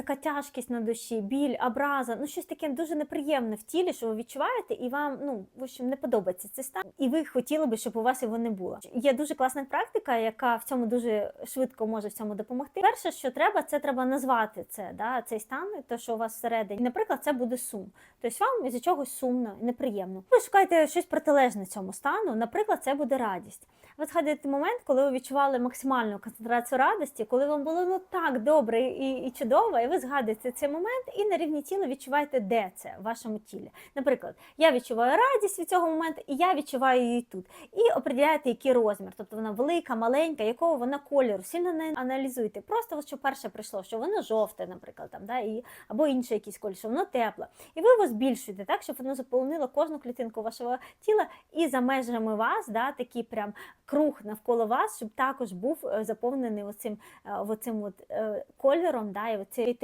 така тяжкість на душі, біль, образа, ну щось таке дуже неприємне в тілі, що ви відчуваєте, і вам ну в общем, не подобається цей стан, і ви хотіли би, щоб у вас його не було. Є дуже класна практика, яка в цьому дуже швидко може в цьому допомогти. Перше, що треба, це треба назвати це, да, цей стан, те, що у вас всередині. Наприклад, це буде сум. Тобто вам із чогось сумно, неприємно. Ви шукаєте щось протилежне цьому стану. Наприклад, це буде радість. Ви згадуєте момент, коли ви відчували максимальну концентрацію радості, коли вам було ну так добре і, і чудово, і ви згадуєте цей момент і на рівні тіла відчуваєте, де це в вашому тілі. Наприклад, я відчуваю радість від цього моменту, і я відчуваю її тут. І определяєте, який розмір, тобто вона велика, маленька, якого вона кольору. Сильно не аналізуйте. Просто що перше прийшло, що воно жовте, наприклад, там да і або інший якийсь колір, що воно тепле. І ви його збільшуєте так, щоб воно заповнило кожну клітинку вашого тіла, і за межами вас, да, такий прям круг навколо вас, щоб також був е, заповнений оцим, е, оцим от, е, кольором, да, і оцією.